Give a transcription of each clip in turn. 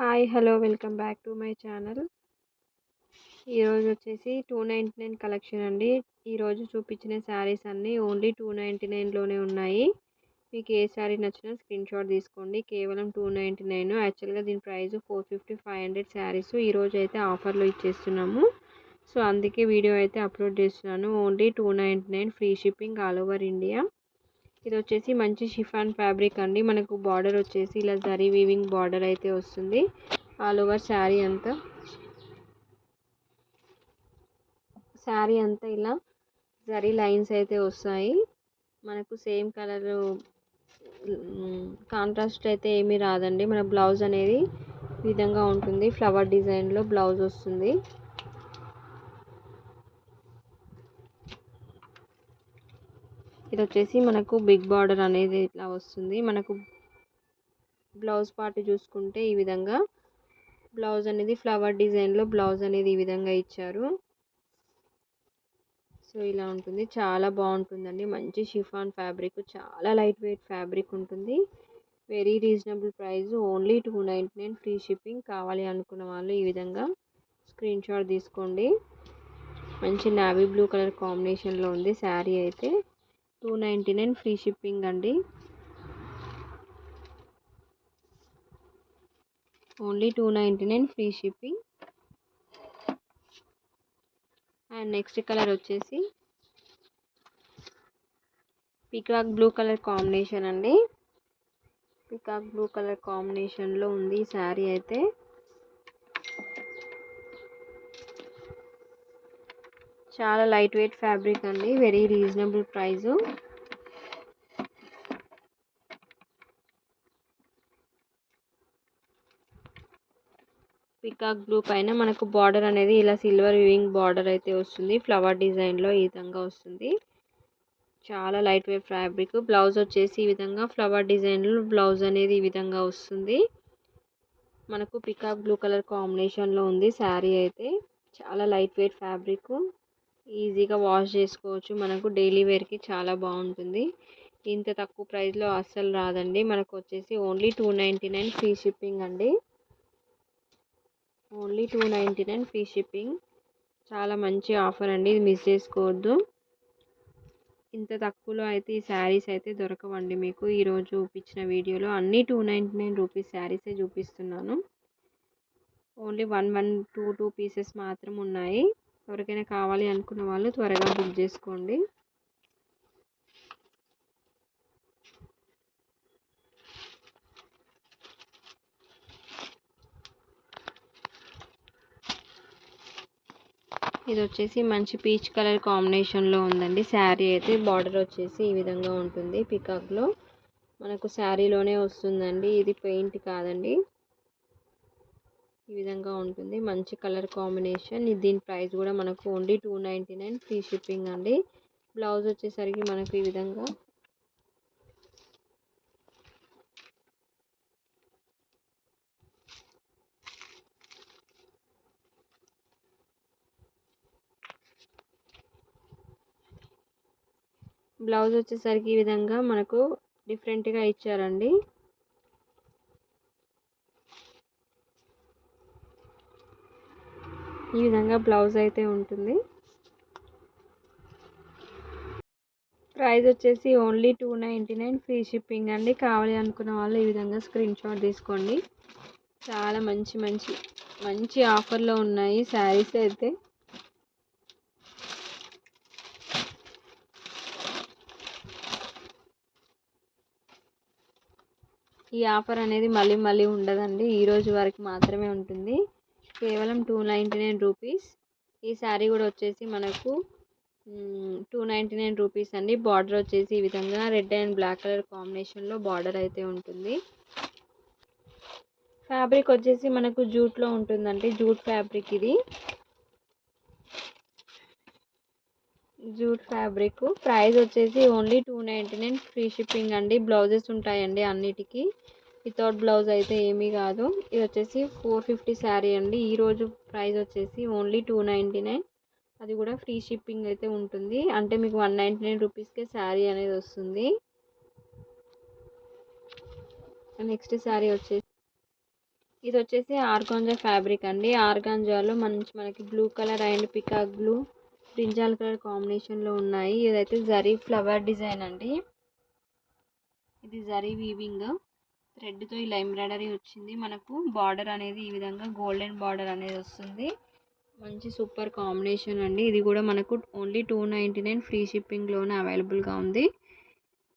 Hi hello welcome back to my channel. ఈరోజు వచ్చేసి two ninety nine collection అండి. ఈరోజు చూపించిన శారీస్ అన్నీ ఓన్లీ టూ నైంటీ నైన్లోనే ఉన్నాయి. మీకు ఏ శారీ నచ్చినా స్క్రీన్ షాట్ తీసుకోండి. కేవలం టూ నైంటీ నైన్. యాక్చువల్గా దీని price four fifty five hundred saris ఈరోజు అయితే ఆఫర్లో ఇచ్చేస్తున్నాము. సో అందుకే వీడియో అయితే అప్లోడ్ చేస్తున్నాను. Only two ninety nine free shipping all over India. ఇది వచ్చేసి మంచి షిఫాన్ ఫ్యాబ్రిక్ అండి. మనకు బార్డర్ వచ్చేసి ఇలా జరీ వీవింగ్ బార్డర్ అయితే వస్తుంది. ఆల్ ఓవర్ శారీ అంతా. శారీ అంతా ఇలా జరీ లైన్స్ అయితే వస్తాయి. మనకు సేమ్ కలర్ కాంట్రాస్ట్ అయితే ఏమీ రాదండి. మన బ్లౌజ్ అనేది విధంగా ఉంటుంది. ఫ్లవర్ డిజైన్లో బ్లౌజ్ వస్తుంది. ఇది వచ్చేసి మనకు బిగ్ బార్డర్ అనేది ఇట్లా వస్తుంది. మనకు బ్లౌజ్ పార్ట్ చూసుకుంటే ఈ విధంగా. బ్లౌజ్ అనేది ఫ్లవర్ డిజైన్లో బ్లౌజ్ అనేది ఈ విధంగా ఇచ్చారు. సో ఇలా ఉంటుంది. చాలా బాగుంటుందండి. మంచి షిఫాన్ ఫ్యాబ్రిక్. చాలా లైట్ వెయిట్ ఫ్యాబ్రిక్ ఉంటుంది. Very reasonable price. Only two ninety nine free shipping కావాలి అనుకున్న వాళ్ళు ఈ విధంగా స్క్రీన్ షాట్ తీసుకోండి. మంచి నావీ బ్లూ కలర్ కాంబినేషన్లో ఉంది. శారీ అయితే two ninety nine free shipping అండి. Only two ninety nine free shipping. And next colour వచ్చేసి పికాక్ బ్లూ కలర్ కాంబినేషన్ అండి. పికాక్ బ్లూ కలర్ కాంబినేషన్లో ఉంది ఈ శారీ అయితే. చాలా లైట్ వెయిట్ ఫ్యాబ్రిక్ అండి very reasonable price. Peacock blue పైన మనకు బార్డర్ అనేది ఇలా సిల్వర్ వివింగ్ బార్డర్ అయితే వస్తుంది ఫ్లవర్ డిజైన్లో ఈ విధంగా వస్తుంది. చాలా లైట్ వెయిట్ ఫ్యాబ్రిక్ బ్లౌజ్ వచ్చేసి ఈ విధంగా ఫ్లవర్ డిజైన్లో బ్లౌజ్ అనేది ఈ విధంగా వస్తుంది. మనకు పికాక్ బ్లూ కలర్ కాంబినేషన్లో ఉంది శారీ అయితే చాలా లైట్ వెయిట్ ఫ్యాబ్రిక్. ఈజీగా వాష్ చేసుకోవచ్చు. మనకు డైలీ వేర్కి చాలా బాగుంటుంది. ఇంత తక్కువ ప్రైస్లో అస్సలు రాదండి. మనకు వచ్చేసి only two ninety nine free shipping అండి. Only two ninety nine free shipping. చాలా మంచి ఆఫర్ అండి. ఇది మిస్ చేసుకోవద్దు. ఇంత తక్కువలో అయితే ఈ శారీస్ అయితే దొరకవండి మీకు. ఈరోజు చూపించిన వీడియోలో అన్నీ టూ నైంటీ నైన్ రూపీస్ శారీసే చూపిస్తున్నాను. Only one one two two pieces మాత్రం ఉన్నాయి ఎవరికైనా కావాలి అనుకున్న వాళ్ళు త్వరగా బుక్ చేసుకోండి. ఇది వచ్చేసి మంచి పీచ్ కలర్ కాంబినేషన్లో ఉందండి. శారీ అయితే బార్డర్ వచ్చేసి ఈ విధంగా ఉంటుంది. పికాక్లో మనకు శారీలోనే వస్తుందండి. ఇది పెయింట్ కాదండి. ఈ విధంగా ఉంటుంది. మంచి కలర్ కాంబినేషన్. దీని ప్రైస్ కూడా మనకు only two ninety nine free shipping అండి. బ్లౌజ్ వచ్చేసరికి మనకు ఈ విధంగా బ్లౌజ్ వచ్చేసరికి ఈ విధంగా మనకు డిఫరెంట్గా ఇచ్చారండి. ఈ విధంగా బ్లౌజ్ అయితే ఉంటుంది. ప్రైస్ వచ్చేసి only two ninety nine free shipping అండి. కావాలి అనుకున్న వాళ్ళు ఈ విధంగా స్క్రీన్ షాట్ తీసుకోండి. చాలా మంచి మంచి మంచి ఆఫర్లో ఉన్నాయి శారీస్ అయితే. ఈ ఆఫర్ అనేది మళ్ళీ మళ్ళీ ఉండదండి. ఈరోజు వరకు మాత్రమే ఉంటుంది. కేవలం టూ నైంటీ నైన్ రూపీస్. ఈ శారీ కూడా వచ్చేసి మనకు టూ నైంటీ నైన్ రూపీస్ అండి. బార్డర్ వచ్చేసి ఈ విధంగా రెడ్ అండ్ బ్లాక్ కలర్ కాంబినేషన్లో బార్డర్ అయితే ఉంటుంది. ఫ్యాబ్రిక్ వచ్చేసి మనకు జూట్లో ఉంటుందండి. జూట్ ఫ్యాబ్రిక్ ఇది. Jute fabric. ప్రైస్ వచ్చేసి only two ninety nine. Free shipping అండి. బ్లౌజెస్ ఉంటాయండి అన్నిటికీ. వితౌట్ బ్లౌజ్ అయితే ఏమీ కాదు. ఇది వచ్చేసి ఫోర్ ఫిఫ్టీ శారీ అండి. ఈరోజు ప్రైస్ వచ్చేసి ఓన్లీ టూ నైంటీ నైన్. అది కూడా ఫ్రీ షిప్పింగ్ అయితే ఉంటుంది. అంటే మీకు వన్ నైంటీ నైన్ రూపీస్కే శారీ అనేది వస్తుంది. నెక్స్ట్ శారీ వచ్చేసి ఇది వచ్చేసి ఆర్గాంజా ఫ్యాబ్రిక్ అండి. ఆర్గాంజాలో మంచి మనకి blue colour and peacock blue brinjal colour కాంబినేషన్లో ఉన్నాయి. ఇదైతే జరీ ఫ్లవర్ డిజైన్ అండి. ఇది జరీ వీవింగ్. థ్రెడ్తో ఇలా ఎంబ్రాయిడరీ వచ్చింది. మనకు బార్డర్ అనేది ఈ విధంగా గోల్డెన్ బార్డర్ అనేది వస్తుంది. మంచి సూపర్ కాంబినేషన్ అండి. ఇది కూడా మనకు only two ninety nine free షిప్పింగ్లోనే అవైలబుల్గా ఉంది.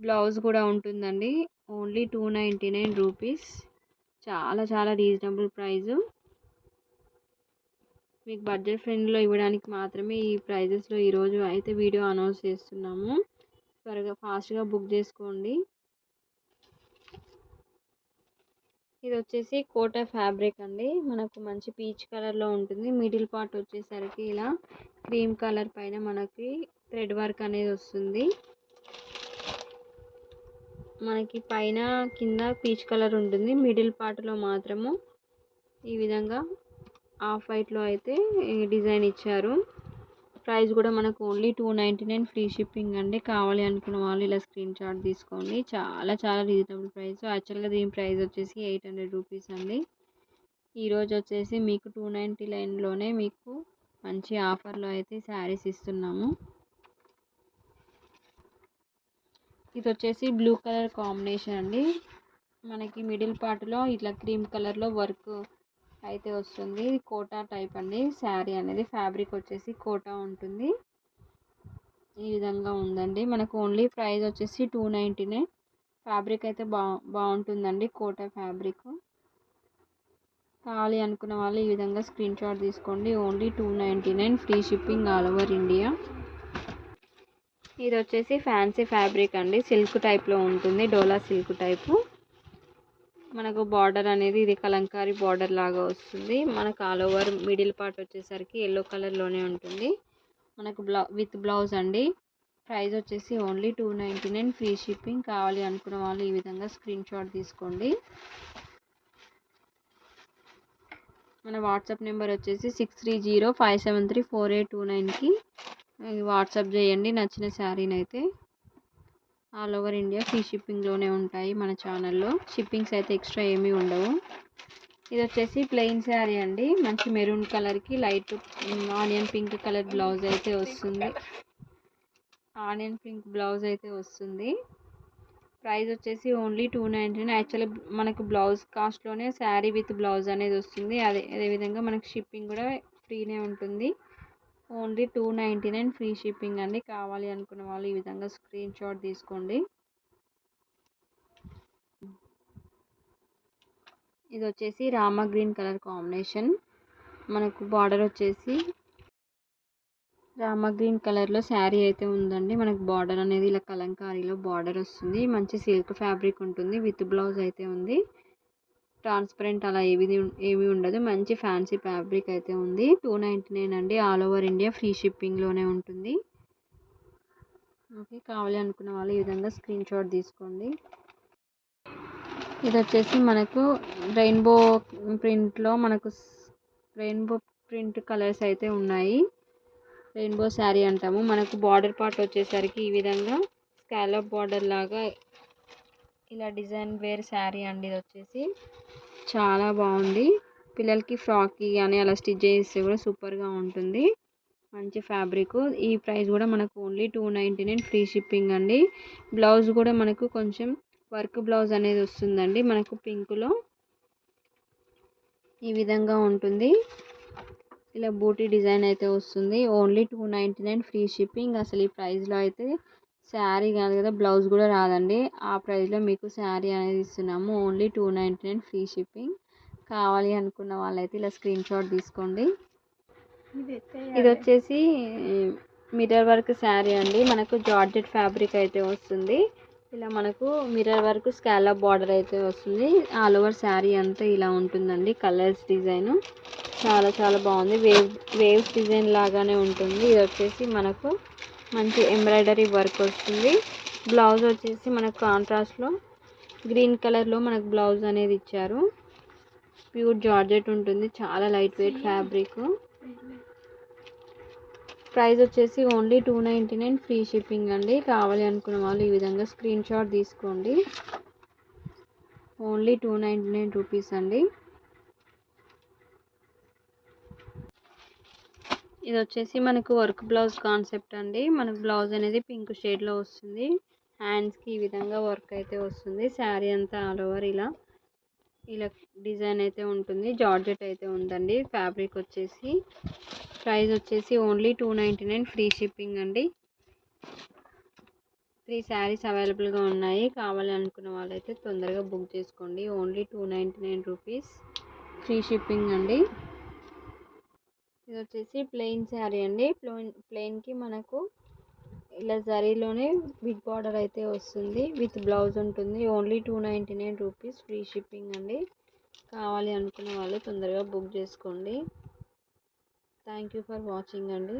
బ్లౌజ్ కూడా ఉంటుందండి. Only two ninety nine rupees. చాలా చాలా రీజనబుల్ ప్రైజు. మీకు బడ్జెట్ ఫ్రెండ్లో ఇవ్వడానికి మాత్రమే ఈ ప్రైజెస్లో ఈరోజు అయితే వీడియో అనౌన్స్ చేస్తున్నాము. త్వరగా ఫాస్ట్గా బుక్ చేసుకోండి. ఇది వచ్చేసి కోట ఫ్యాబ్రిక్ అండి. మనకు మంచి పీచ్ కలర్లో ఉంటుంది. మిడిల్ పార్ట్ వచ్చేసరికి ఇలా క్రీమ్ కలర్ పైన మనకి థ్రెడ్ వర్క్ అనేది వస్తుంది. మనకి పైన కింద పీచ్ కలర్ ఉంటుంది. మిడిల్ పార్ట్లో మాత్రము ఈ విధంగా ఆఫ్ వైట్లో అయితే డిజైన్ ఇచ్చారు. ప్రైస్ కూడా మనకు only two ninety nine free shipping అండి. కావాలి అనుకున్న వాళ్ళు ఇలా స్క్రీన్ షాట్ తీసుకోండి. చాలా చాలా రీజనబుల్ ప్రైస్. యాక్చువల్గా దీని ప్రైస్ వచ్చేసి ఎయిట్ హండ్రెడ్ రూపీస్ అండి. ఈరోజు వచ్చేసి మీకు టూ నైంటీ నైన్లోనే మీకు మంచి ఆఫర్లో అయితే శారీస్ ఇస్తున్నాము. ఇది వచ్చేసి బ్లూ కలర్ కాంబినేషన్ అండి. మనకి మిడిల్ పార్ట్లో ఇట్లా క్రీమ్ కలర్లో వర్క్ అయితే వస్తుంది. ఇది కోటా టైప్ అండి. శారీ అనేది ఫ్యాబ్రిక్ వచ్చేసి కోటా ఉంటుంది. ఈ విధంగా ఉందండి. మనకు ఓన్లీ ప్రైస్ వచ్చేసి టూ నైంటీనే నైన్ ఫ్యాబ్రిక్ అయితే బా బాగుంటుందండి కోటా ఫ్యాబ్రిక్. కావాలి అనుకున్న వాళ్ళు ఈ విధంగా స్క్రీన్ షాట్ తీసుకోండి. Only two ninety nine free shipping all over India. ఇది వచ్చేసి ఫ్యాన్సీ ఫ్యాబ్రిక్ అండి. సిల్క్ టైప్లో ఉంటుంది. Dola silk type. మనకు బార్డర్ అనేది ఇది కలంకారీ బార్డర్ లాగా వస్తుంది. మనకు ఆల్ ఓవర్ మిడిల్ పార్ట్ వచ్చేసరికి ఎల్లో కలర్లోనే ఉంటుంది. మనకు బ్లౌ విత్ బ్లౌజ్ అండి. ప్రైస్ వచ్చేసి only two ninety nine free shipping కావాలి అనుకున్న వాళ్ళు ఈ విధంగా స్క్రీన్ షాట్ తీసుకోండి. మన వాట్సాప్ నెంబర్ వచ్చేసి six three zero five seven three four eight two నైన్కి వాట్సాప్ చేయండి నచ్చిన శారీని అయితే ఆల్ ఓవర్ ఇండియా ఫ్రీ షిప్పింగ్లోనే ఉంటాయి మన ఛానల్లో. షిప్పింగ్స్ అయితే ఎక్స్ట్రా ఏమీ ఉండవు. ఇది వచ్చేసి ప్లెయిన్ శారీ అండి. మంచి మెరూన్ కలర్కి light onion pink colour blouse అయితే వస్తుంది. ఆనియన్ పింక్ బ్లౌజ్ అయితే వస్తుంది. ప్రైస్ వచ్చేసి only two ninety nine. Actually మనకు బ్లౌజ్ కాస్ట్లోనే శారీ విత్ బ్లౌజ్ అనేది వస్తుంది. అదే అదేవిధంగా మనకు షిప్పింగ్ కూడా ఫ్రీనే ఉంటుంది. Only two ninety nine free shipping అండి. కావాలి అనుకున్న వాళ్ళు ఈ విధంగా స్క్రీన్ షాట్ తీసుకోండి. ఇది వచ్చేసి రామ గ్రీన్ కలర్ కాంబినేషన్. మనకు బార్డర్ వచ్చేసి రామ గ్రీన్ కలర్లో శారీ అయితే ఉందండి. మనకు బార్డర్ అనేది ఇలా కలంకారీలో బార్డర్ వస్తుంది. మంచి సిల్క్ ఫ్యాబ్రిక్ ఉంటుంది. విత్ బ్లౌజ్ అయితే ఉంది. ట్రాన్స్పరెంట్ అలా ఏవి ఏవి ఉండదు. మంచి ఫ్యాన్సీ ఫ్యాబ్రిక్ అయితే ఉంది. టూ నైంటీ నైన్ అండి. ఆల్ ఓవర్ ఇండియా ఫ్రీ షిప్పింగ్లోనే ఉంటుంది. ఓకే కావాలి అనుకున్న వాళ్ళు ఈ విధంగా స్క్రీన్ షాట్ తీసుకోండి. ఇది వచ్చేసి మనకు రెయిన్బో ప్రింట్లో మనకు రెయిన్బో ప్రింట్ కలర్స్ అయితే ఉన్నాయి. రెయిన్బో శారీ అంటాము. మనకు బార్డర్ పార్ట్ వచ్చేసరికి ఈ విధంగా స్కాలప్ బార్డర్ లాగా ఇలా డిజైన్ వేర్ శారీ అండి ఇది వచ్చేసి చాలా బాగుంది. పిల్లలకి ఫ్రాక్కి కానీ అలా స్టిచ్ చేస్తే కూడా సూపర్గా ఉంటుంది. మంచి ఫ్యాబ్రిక్. ఈ ప్రైస్ కూడా మనకు only two ninety nine free shipping అండి. బ్లౌజ్ కూడా మనకు కొంచెం వర్క్ బ్లౌజ్ అనేది వస్తుందండి మనకు పింక్లో. ఈ విధంగా ఉంటుంది. ఇలా బూటీ డిజైన్ అయితే వస్తుంది. Only two ninety nine free shipping. అసలు ఈ ప్రైస్లో అయితే శారీ కాదు కదా బ్లౌజ్ కూడా రాదండి. ఆ ప్రైస్లో మీకు శారీ అనేది ఇస్తున్నాము. Only two ninety nine free shipping. కావాలి అనుకున్న వాళ్ళైతే ఇలా స్క్రీన్ షాట్ తీసుకోండి. ఇది వచ్చేసి మిర్రర్ వర్క్ శారీ అండి. మనకు జార్జెట్ ఫ్యాబ్రిక్ అయితే వస్తుంది. ఇలా మనకు మిర్రర్ వర్క్ స్కాలప్ బార్డర్ అయితే వస్తుంది. ఆల్ ఓవర్ శారీ అంతా ఇలా ఉంటుందండి. కలర్స్ డిజైన్ చాలా చాలా బాగుంది. వేవ్ వేవ్స్ డిజైన్ లాగానే ఉంటుంది. ఇది వచ్చేసి మనకు మంచి ఎంబ్రాయిడరీ వర్క్ వస్తుంది. బ్లౌజ్ వచ్చేసి మనకు కాంట్రాస్ట్లో గ్రీన్ కలర్లో మనకు బ్లౌజ్ అనేది ఇచ్చారు. ప్యూర్ జార్జెట్ ఉంటుంది. చాలా లైట్ వెయిట్ ఫ్యాబ్రిక్. ప్రైస్ వచ్చేసి only two ninety nine free shipping అండి. కావాలి అనుకున్న వాళ్ళు ఈ విధంగా స్క్రీన్ షాట్ తీసుకోండి. Only two ninety nine rupees అండి. ఇది వచ్చేసి మనకు వర్క్ బ్లౌజ్ కాన్సెప్ట్ అండి. మనకు బ్లౌజ్ అనేది పింక్ షేడ్లో వస్తుంది. హ్యాండ్స్కి ఈ విధంగా వర్క్ అయితే వస్తుంది. శారీ అంతా ఆల్ ఓవర్ ఇలా ఇలా డిజైన్ అయితే ఉంటుంది. జార్జెట్ అయితే ఉందండి. ఫ్యాబ్రిక్ వచ్చేసి ప్రైస్ వచ్చేసి only two nine free shipping అండి. త్రీ శారీస్ అవైలబుల్గా ఉన్నాయి. కావాలి అనుకున్న వాళ్ళైతే తొందరగా బుక్ చేసుకోండి. Only two ninety nine rupees free shipping అండి. ఇది వచ్చేసి ప్లెయిన్ శారీ అండి. ప్లెయిన్ ప్లెయిన్కి మనకు ఇలా జరీలోనే బిగ్ బార్డర్ అయితే వస్తుంది. విత్ బ్లౌజ్ ఉంటుంది. Only two ninety nine rupees free shipping అండి. కావాలి అనుకున్న వాళ్ళు తొందరగా బుక్ చేసుకోండి. థ్యాంక్ యూ ఫర్ వాచింగ్ అండి.